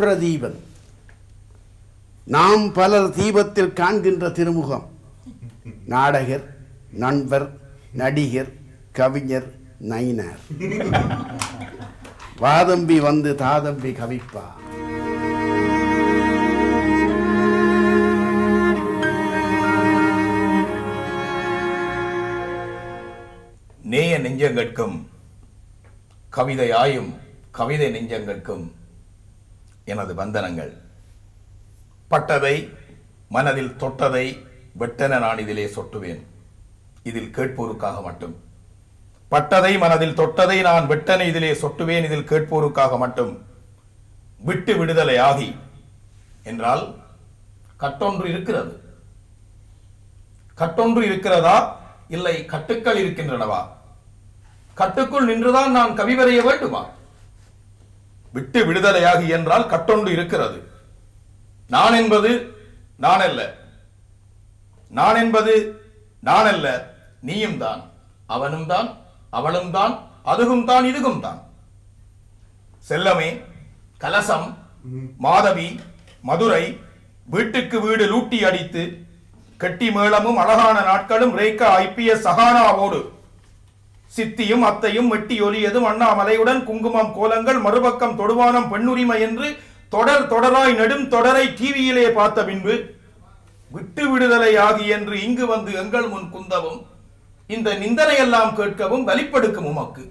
பிரதீபன். நாம் பலர் தீபத்தில் காண்கின்ற திருமுகம். நாடகர் நண்பர் நடிகர் கவிஞர் நயினார். வாதம்பி வந்து தாதம்பி கவிப்பா. நேய நெஞ்சங்கட்கும் கவிதையாயும் கவிதை நெஞ்சங்கட்கும் எனது வந்தனங்கள். பட்டதை மனதில் தொட்டதை வெட்டென நான் இதிலே சொட்டுவேன். இதில் கேட்போருக்காக மட்டும். பட்டதை மனதில் தொட்டதை நான் வெட்டனை இதிலே சொட்டுவேன். இதில் கேட்போருக்காக மட்டும். விட்டு விடுதலை ஆகி என்றால் கட்டொன்று இருக்கிறது. கட்டொன்று இருக்கிறதா? இல்லை கட்டுக்கள் இருக்கின்றனவா? கட்டுக்குள் நின்றுதான் நான் கவி வரைய வேண்டுமா? விட்டு விடுதலையாகி என்றால் கட்டொன்று இருக்கிறது. நான் என்பது நான் அல்ல. நான் என்பது நான் அல்ல. நீயும் தான். அவனும் தான் அவளும் தான் அதுகும் தான் இதுகும் தான். செல்லமே கலசம் மாதவி மதுரை வீட்டுக்கு வீடு லூட்டி அடித்து கெட்டி மேளமும் அழகான நாட்களும் ரேக்கா ஐபிஎஸ் சகானாவோடு சித்தியும் அத்தையும் மெட்டி ஒலியதும் அண்ணாமலையுடன் குங்குமம் கோலங்கள் மறுபக்கம் தொடுவானம் பெண்ணுரிமை என்று தொடர் தொடராய் நெடும் தொடரை டிவியிலே பார்த்த பின்பு விட்டு விடுதலை ஆகி என்று இங்கு வந்து எங்கள் முன் குந்தவும் இந்த நிந்தனையெல்லாம் கேட்கவும் வலிப்படுக்கும் உமக்கு.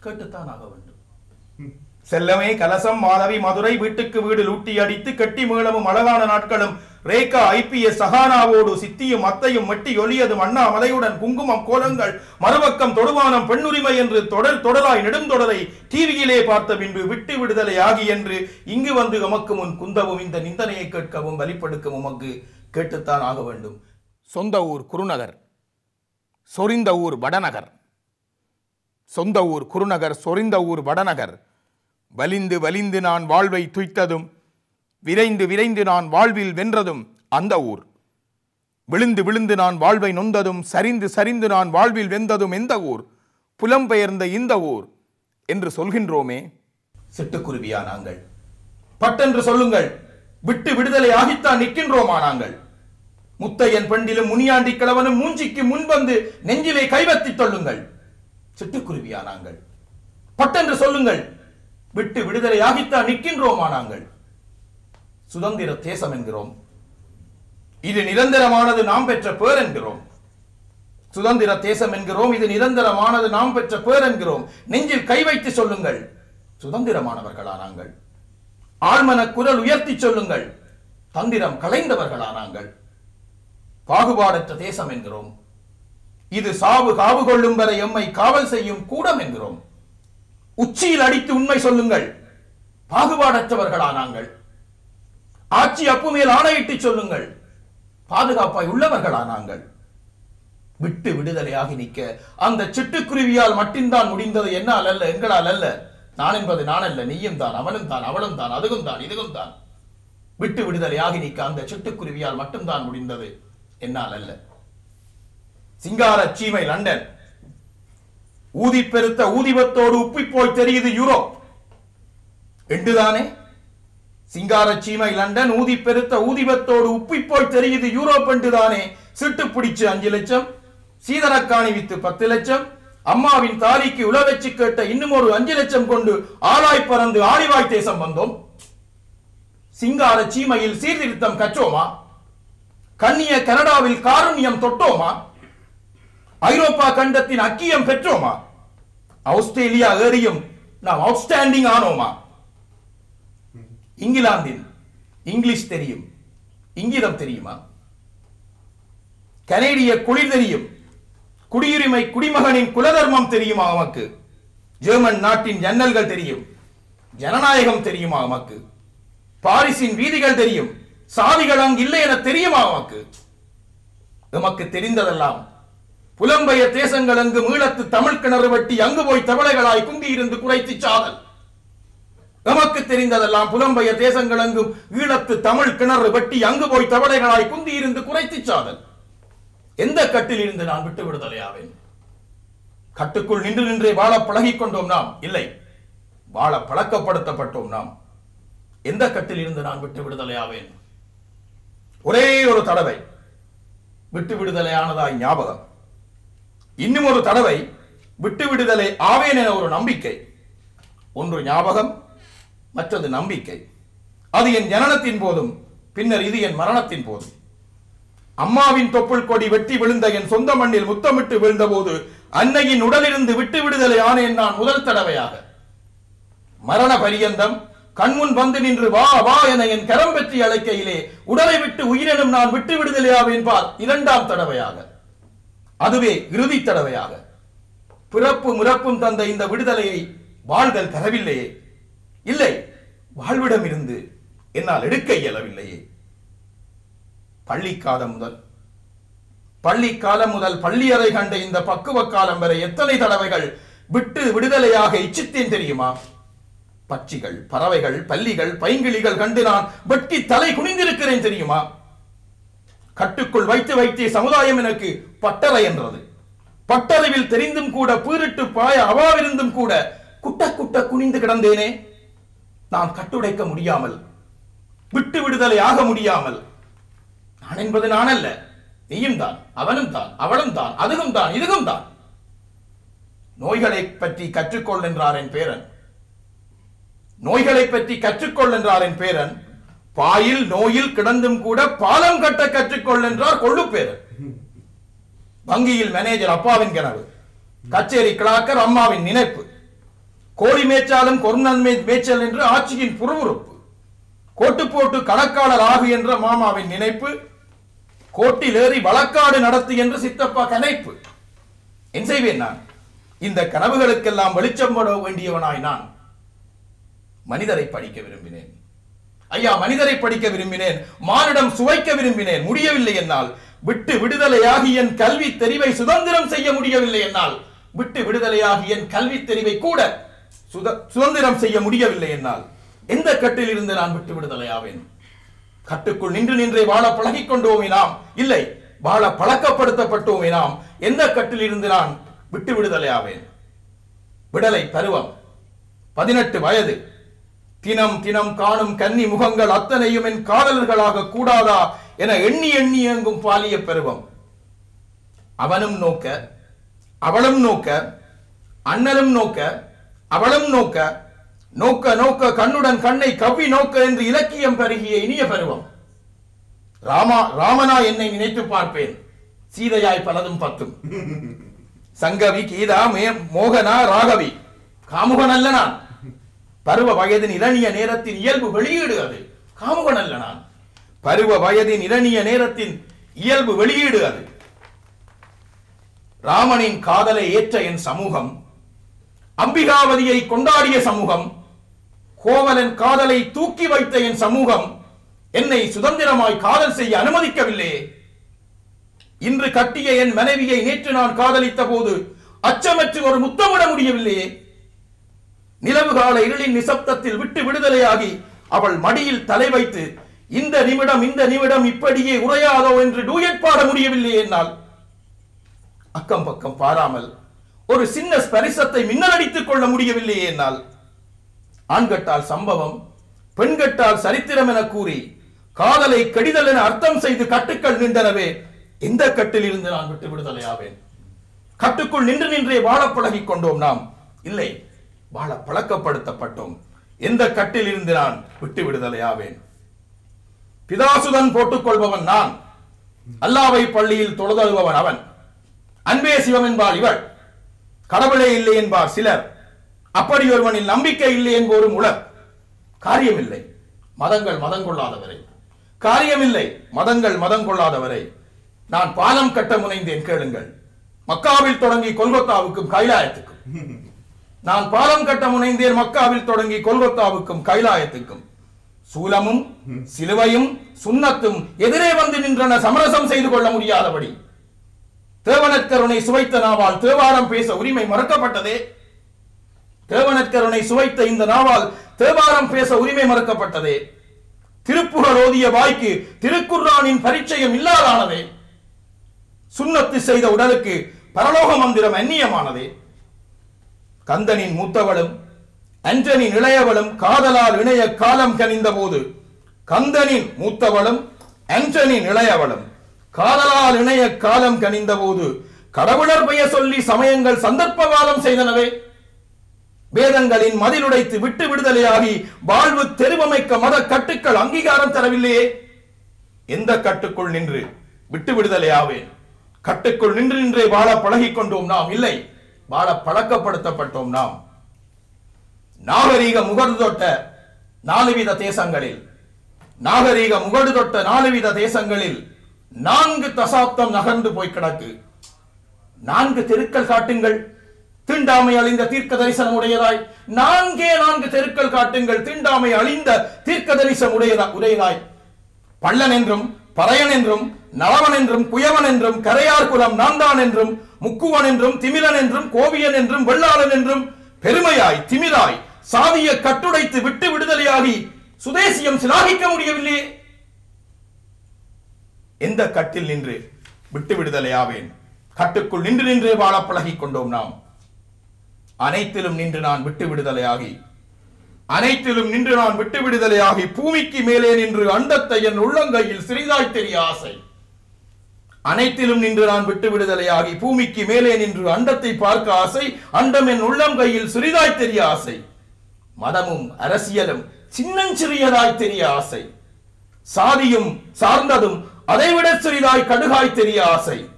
கேட்டுத்தான் ஆக வேண்டும். செல்லமே கலசம் மாதவி மதுரை வீட்டுக்கு வீடு லூட்டி அடித்து கெட்டி மேளமும் அழகான நாட்களும் ரேகா ஐபிஎஸ் சகானாவோடு சித்தியும் அத்தையும் மெட்டி ஒலியதும் அண்ணாமலையுடன் குங்குமம் கோலங்கள் மறுபக்கம் தொடுவானம் பெண்ணுரிமை என்று தொடர் தொடராய் நெடுந்தொடரை டிவியிலே பார்த்த பின்பு விட்டு விடுதலை ஆகி என்று இங்கு வந்து உமக்கு முன் குந்தவும் இந்த நிந்தனையை கேட்கவும் வழிப்படுக்கவும் உமக்கு கேட்டுத்தான் ஆக வேண்டும். சொந்த ஊர் குருநகர் சொரிந்த ஊர் வடநகர். சொந்த ஊர் குருநகர் சொரிந்த ஊர் வடநகர். வலிந்து வலிந்து நான் வாழ்வை துய்த்ததும் விரைந்து விரைந்து நான் வாழ்வில் வென்றதும் அந்த ஊர். விழுந்து விழுந்து நான் வாழ்வை நொந்ததும் சரிந்து சரிந்து நான் வாழ்வில் வெந்ததும் எந்த ஊர்? புலம்பெயர்ந்த இந்த ஊர் என்று சொல்கின்றோமே. சிட்டுக்குருவியா நாங்கள்? பட்டென்று சொல்லுங்கள். விட்டு விடுதலை ஆகித்தான் நிற்கின்றோமா நாங்கள்? முத்தையன் பெண்டிலும் முனியாண்டி கிழவனும் மூஞ்சிக்கு முன்வந்து நெஞ்சிலே கைவத்தித் தொள்ளுங்கள் சிட்டுக்குருவியா நாங்கள்? பட்டென்று சொல்லுங்கள். விட்டு விடுதலை ஆகித்தான் நிற்கின்றோமா நாங்கள்? சுதந்திர தேசம் என்கிறோம். இது நிரந்தரமானது நாம் பெற்ற பேர் என்கிறோம். சுதந்திர தேசம் என்கிறோம். இது நிரந்தரமானது நாம் பெற்ற பேர் என்கிறோம். நெஞ்சில் கை வைத்து சொல்லுங்கள். சுதந்திரமானவர்களா நாங்கள் ஆழ்மன குரல் உயர்த்தி சொல்லுங்கள். தந்திரம் கலைந்தவர்களா நாங்கள் பாகுபாடற்ற தேசம் என்கிறோம். இது சாவு காவு கொள்ளும் வரை எம்மை காவல் செய்யும் கூடம் என்கிறோம். உச்சியில் அடித்து உண்மை சொல்லுங்கள். பாகுபாடற்றவர்களா நாங்கள் ஆட்சி அப்பு மேல் ஆணையிட்டு சொல்லுங்கள். பாதுகாப்பாய் உள்ளவர்களா நாங்கள்? விட்டு விடுதலையாகி நிற்க அந்த சிட்டுக்குருவியால் மட்டும்தான் முடிந்தது. என்னால் அல்ல எங்களால் அல்ல. நான் என்பது நான் அல்ல. நீயும் தான் அவனும் தான் அவளும் தான் அதுவும் தான் இதுவும் தான். விட்டு விடுதலையாகி நிற்க அந்த சிட்டுக்குருவியால் மட்டும்தான் முடிந்தது. என்னால் அல்ல. சிங்கார சீமை லண்டன். ஊதி பெருத்த ஊதிபத்தோடு உப்பி போய் தெரியுது யூரோப். எண்டுதானே சிங்கார சீமை லண்டன் ஊதி பெருத்த ஊதிபத்தோடு உப்பி போய் தெரியுது யூரோப் என்றுதானே சிட்டு பிடிச்சு அஞ்சு லட்சம் சீதரக்காணி வித்து பத்து லட்சம் அம்மாவின் தாலிக்கு உல வச்சு கேட்ட இன்னும் ஒரு அஞ்சு லட்சம் கொண்டு ஆளாய் பறந்து ஆழிவாய் தேசம் வந்தோம். சிங்கார சீமையில் சீர்திருத்தம் கற்றோமா? கண்ணிய கனடாவில் காருண்யம் தொட்டோமா? ஐரோப்பா கண்டத்தின் அக்கியம் பெற்றோமா? ஆஸ்திரேலியா ஏறியும் நாம் அவுட்ஸ்டாண்டிங் ஆனோமா? இங்கிலாந்தின் இங்கிலீஷ் தெரியும் இங்கிதம் தெரியுமா? கனேடிய குளிர் தெரியும் குடியுரிமை குடிமகனின் குலதர்மம் தெரியுமா நமக்கு ஜெர்மன் நாட்டின் ஜன்னல்கள் தெரியும் ஜனநாயகம் தெரியுமா நமக்கு பாரிஸின் வீதிகள் தெரியும் சாதிகள் அங்கு இல்லை என தெரியுமா நமக்கு நமக்கு தெரிந்ததெல்லாம் புலம்பெயர் தேசங்கள் அங்கு மீளத்து தமிழ் கிணறு வெட்டி அங்கு போய் தவளைகளாய் இருந்து குறைத்து சாதல். நமக்கு தெரிந்ததெல்லாம் புலம்பெயர் தேசங்கள் அங்கும் ஈழத்து தமிழ் கிணறு வெட்டி அங்கு போய் தவளைகளாய் குந்தியிருந்து குறைத்து சாதல். எந்த கட்டில் இருந்து நான் விட்டு விடுதலையாவேன் கட்டுக்குள் நின்று நின்றே வாழ பழகிக் கொண்டோம் நாம்? இல்லை. வாழ பழக்கப்படுத்தப்பட்டோம் நாம்? எந்த கட்டில் இருந்து நான் விட்டு விடுதலையாவேன் ஒரே ஒரு தடவை. விட்டு விடுதலையானதாய் ஞாபகம். இன்னும் ஒரு தடவை விட்டு விடுதலை ஆவேன் என ஒரு நம்பிக்கை. ஒன்று ஞாபகம் மற்றது நம்பிக்கை. அது என் ஜனனத்தின் போதும் பின்னர் இது என் மரணத்தின் போதும். அம்மாவின் தொப்புள் கொடி வெட்டி விழுந்த என் சொந்த மண்ணில் முத்தமிட்டு விழுந்தபோது அன்னையின் உடலிருந்து விட்டு விடுதலை ஆனேன் நான் முதல் தடவையாக. மரண பரியந்தம் கண்முன் வந்து நின்று வா வா என என் கரம் பற்றி அழைக்கையிலே உடலை விட்டு உயிரினும் நான் விட்டு விடுதலையாவேன் பார் இரண்டாம் தடவையாக. அதுவே இறுதி தடவையாக. பிறப்பு முறப்பும் தந்த இந்த விடுதலையை வாழ்தல் தரவில்லையே. இல்லை வாழ்விடம் இருந்து என்னால் எடுக்க இயலவில்லையே. பள்ளிக்காலம் முதல் பள்ளிக்காலம் முதல் பள்ளியறை கண்ட இந்த பக்குவ காலம் வரை எத்தனை தடவைகள் விட்டு விடுதலையாக இச்சித்தேன் தெரியுமா? பட்சிகள் பறவைகள் பள்ளிகள் பைங்கிளிகள் கண்டு நான் வெட்டி தலை குனிந்திருக்கிறேன் தெரியுமா? கட்டுக்குள் வைத்து வைத்தே சமுதாயம் எனக்கு பட்டறை என்றது. பட்டறைவில் தெரிந்தும் கூட பீரிட்டு பாய அவாவிருந்தும் கூட குட்ட குட்ட குனிந்து கிடந்தேனே. நான் கட்டுடைக்க முடியாமல் விட்டு விடுதலை ஆக முடியாமல். நான் என்பது நான் அல்ல. நீயும் தான் அவனும் தான் அவளும் தான் அதுவும் தான் இதுவும் தான். நோய்களை பற்றி கற்றுக்கொள் என்றார் என் பேரன். நோய்களை பற்றி கற்றுக்கொள் என்றார் என் பேரன். பாயில் நோயில் கிடந்தும் கூட பாலம் கட்ட கற்றுக்கொள் என்றார் கொள்ளு பேரன். வங்கியில் மேனேஜர் அப்பாவின் கனவு. கச்சேரி கிளாக்கர் அம்மாவின் நினைப்பு. கோழி மேய்ச்சாலும் கொர்னன் மேய்ச்சல் என்று ஆட்சியின் புறவுறுப்பு கோட்டு போட்டு கணக்காளர் ஆகு என்ற மாமாவின் நினைப்பு. கோட்டில் ஏறி வழக்காடு நடத்து என்று சித்தப்பா கனைப்பு. என் செய்வேன் நான். இந்த கனவுகளுக்கெல்லாம் வெளிச்சம் போட வேண்டியவனாய் நான். மனிதரை படிக்க விரும்பினேன். ஐயா மனிதரை படிக்க விரும்பினேன். மானிடம் சுவைக்க விரும்பினேன். முடியவில்லை என்னால். விட்டு விடுதலையாகி என் கல்வி தெரிவை சுதந்திரம் செய்ய முடியவில்லை என்னால். விட்டு விடுதலையாகி என் கல்வி தெரிவை கூட சுதந்திரம் செய்ய முடியவில்லை என்னால். எந்த கட்டில் இருந்து நான் விட்டு விடுதலை ஆவேன்? கட்டுக்குள் நின்று நின்றே வாழ பழகிக் கொண்டோமே நாம். இல்லை வாழ பழக்கப்படுத்தப்பட்டோமே நாம். எந்த கட்டில் இருந்து நான் விட்டு விடுதலை ஆவேன்? விடலை பருவம். பதினெட்டு வயது. தினம் தினம் காணும் கன்னி முகங்கள் அத்தனையும் என் காதலர்களாக கூடாதா என எண்ணி எண்ணி இயங்கும் பாலிய பருவம். அவனும் நோக்க அவளும் நோக்க அண்ணலும் நோக்க அவளும் நோக்க நோக்க நோக்க கண்ணுடன் கண்ணை கவ்வி நோக்க என்று இலக்கியம் பருகிய இனிய பருவம். ராமா ராமனா என்னை நினைத்து பார்ப்பேன். சீதையாய் பலதும் பத்தும். சங்கவி கீதா மே மோகனா ராகவி. காமுகன் அல்ல நான் பருவ வயதின் இளநிய நேரத்தின் இயல்பு வெளியீடு அது. காமுகன் அல்ல நான் பருவ வயதின் இளநிய நேரத்தின் இயல்பு வெளியீடு அது. ராமனின் காதலை ஏற்ற என் சமூகம் அம்பிகாவதியை கொண்டாடிய சமூகம் கோவலன் காதலை தூக்கி வைத்த என் சமூகம் என்னை சுதந்திரமாய் காதல் செய்ய அனுமதிக்கவில்லை. இன்று கட்டிய என் மனைவியை நேற்று நான் காதலித்த போது அச்சமற்று ஒரு முத்தமிட முடியவில்லையே நிலவு கால இருளின் நிசப்தத்தில் விட்டு விடுதலையாகி அவள் மடியில் தலை வைத்து இந்த நிமிடம் இந்த நிமிடம் இப்படியே உரையாதோ என்று டூயட் பாட முடியவில்லை என்னால். அக்கம் பக்கம் பாராமல் ஒரு சின்ன ஸ்பரிசத்தை மின்னலடித்துக் கொள்ள முடியவில்லையே என்னால். ஆண்கட்டால் சம்பவம் பெண்கட்டால் சரித்திரம் என கூறி காதலை கடிதல் என அர்த்தம் செய்து கட்டுக்கள் நின்றனவே எந்த கட்டில் இருந்து நான் விட்டு விடுதலையாவேன் கட்டுக்குள் நின்று நின்றே வாழ பழகிக் கொண்டோம் நாம். இல்லை வாழ பழக்கப்படுத்தப்பட்டோம். எந்த கட்டில் இருந்து நான் விட்டு விடுதலையாவேன் பிதாசுதன் போட்டுக்கொள்பவன் நான். அல்லாவை பள்ளியில் தொழுதழுபவன் அவன். அன்பே சிவம் என்பாள் இவள். கடவுளே இல்லை என்பார் சிலர். அப்படி ஒருவனில் நம்பிக்கை இல்லை என்போரும் உலர். காரியமில்லை மதங்கள் மதம் கொள்ளாதவரை காரியமில்லை மதங்கள் மதம் கொள்ளாதவரை நான் பாலம் கட்ட முனைந்தேன் கேளுங்கள். மக்காவில் தொடங்கி கொல்கத்தாவுக்கும் கைலாயத்துக்கும். நான் பாலம் கட்ட முனைந்தேன் மக்காவில் தொடங்கி கொல்கத்தாவுக்கும் கைலாயத்துக்கும். சூலமும் சிலுவையும் சுண்ணத்தும் எதிரே வந்து நின்றன சமரசம் செய்து கொள்ள முடியாதபடி. தேவனக்கருணை சுவைத்த நாவால் தேவாரம் பேச உரிமை மறுக்கப்பட்டதே. தேவனக்கருணை சுவைத்த இந்த நாவால் தேவாரம் பேச உரிமை மறுக்கப்பட்டதே. திருப்புகழ் ஓதிய வாய்க்கு திருக்குர்ரானின் பரிச்சயம் இல்லாதானதே. சுண்ணத்து செய்த உடலுக்கு பரலோக மந்திரம் அந்நியமானதே. கந்தனின் மூத்தவளும் அஞ்சனின் இளையவளும் காதலால் இணைய காலம் கனிந்த போது கந்தனின் மூத்தவளும் அஞ்சனின் இளையவளும். காதலால் இணைய காலம் கனிந்த போது கடவுளர் பெயர் சொல்லி சமயங்கள் சந்தர்ப்பவாதம் செய்தனவே. வேதங்களின் மதிலுடைத்து விட்டு விடுதலையாகி வாழ்வு தெருவமைக்க மத கட்டுக்கள் அங்கீகாரம் தரவில்லையே. எந்த கட்டுக்குள் நின்று விட்டு விடுதலையாவேன்? கட்டுக்குள் நின்று நின்றே வாழ பழகிக் கொண்டோம் நாம்? இல்லை. வாழ பழக்கப்படுத்தப்பட்டோம் நாம். நாகரீக முகடு தொட்ட நாலுவித தேசங்களில். நாகரீக முகடு தொட்ட நாலுவித தேசங்களில் நான்கு தசாப்தம் நகர்ந்து போய் கிடக்கு. நான்கு தெருக்கள் காட்டுங்கள். தீண்டாமை அழிந்த தீர்க்க தரிசனம் உடையதாய். நான்கே நான்கு தெருக்கள் காட்டுங்கள். தீண்டாமை அழிந்த தீர்க்க தரிசனம் உடையதா உடையதாய். பள்ளன் என்றும் பறையன் என்றும் நலவன் என்றும் குயவன் என்றும் கரையார் குலம் நான்தான் என்றும் முக்குவன் என்றும் திமிலன் என்றும் கோவியன் என்றும் வெள்ளாளன் என்றும் பெருமையாய் திமிராய் சாதிய கட்டுடைத்து விட்டு விடுதலையாகி சுதேசியம் சிலாகிக்க முடியவில்லையே. எந்த கட்டில் நின்று விட்டு விடுதலையாவேன் கட்டுக்குள் நின்று நின்று வாழ பழகிக் கொண்டோம் நாம். அனைத்திலும் நின்று நான் விட்டு விடுதலையாகி அனைத்திலும் நின்று நான் விட்டு விடுதலையாகி பூமிக்கு மேலே நின்று அண்டத்தை என் உள்ளங்கையில் சிறிதாய் தெரிய ஆசை. அனைத்திலும் நின்று நான் விட்டு விடுதலையாகி பூமிக்கு மேலே நின்று அண்டத்தை பார்க்க ஆசை அண்டம் என் உள்ளங்கையில் சிறிதாய் தெரிய ஆசை. மதமும் அரசியலும் சின்னஞ்சிறியதாய் தெரிய ஆசை. சாதியும் சார்ந்ததும் அதைவிட சிறிதாய் கடுகாய் தெரிய ஆசை.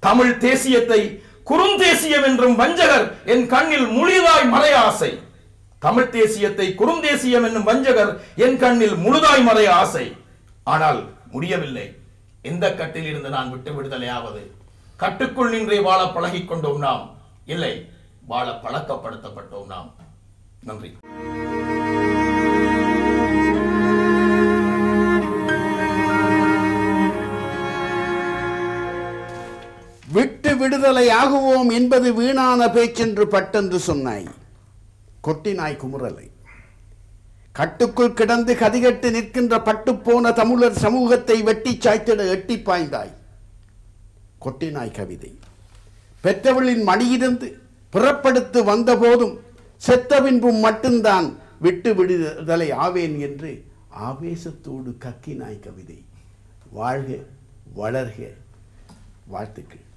தமிழ் தேசியத்தை குறுந்தேசியம் என்றும் வஞ்சகர் என் கண்ணில் முழுதாய் மறைய ஆசை. தமிழ் தேசியத்தை குறுந்தேசியம் என்னும் வஞ்சகர் என் கண்ணில் முழுதாய் மறைய ஆசை. ஆனால் முடியவில்லை. எந்த கட்டில் இருந்து நான் விட்டு விடுதலையாவது. கட்டுக்குள் நின்றே வாழ பழகிக் கொண்டோம் நாம். இல்லை வாழ பழக்கப்படுத்தப்பட்டோம் நாம். நன்றி. விட்டு விடுதலையாகுவோம் என்பது வீணான பேச்சென்று பட்டென்று சொன்னாய். கொட்டினாய் குமுறலை. கட்டுக்குள் கிடந்து கதிகட்டு நிற்கின்ற பட்டுப்போன தமிழர் சமூகத்தை வெட்டி சாய்த்திட எட்டி பாய்ந்தாய். கொட்டினாய் கவிதை. பெற்றவளின் மடியிருந்து புறப்படுத்து வந்த போதும் செத்த பின்பும் மட்டும்தான் விட்டு விடுதலை ஆவேன் என்று ஆவேசத்தோடு கக்கினாய் கவிதை. வாழ்க வளர்க. வாழ்த்துக்கள்.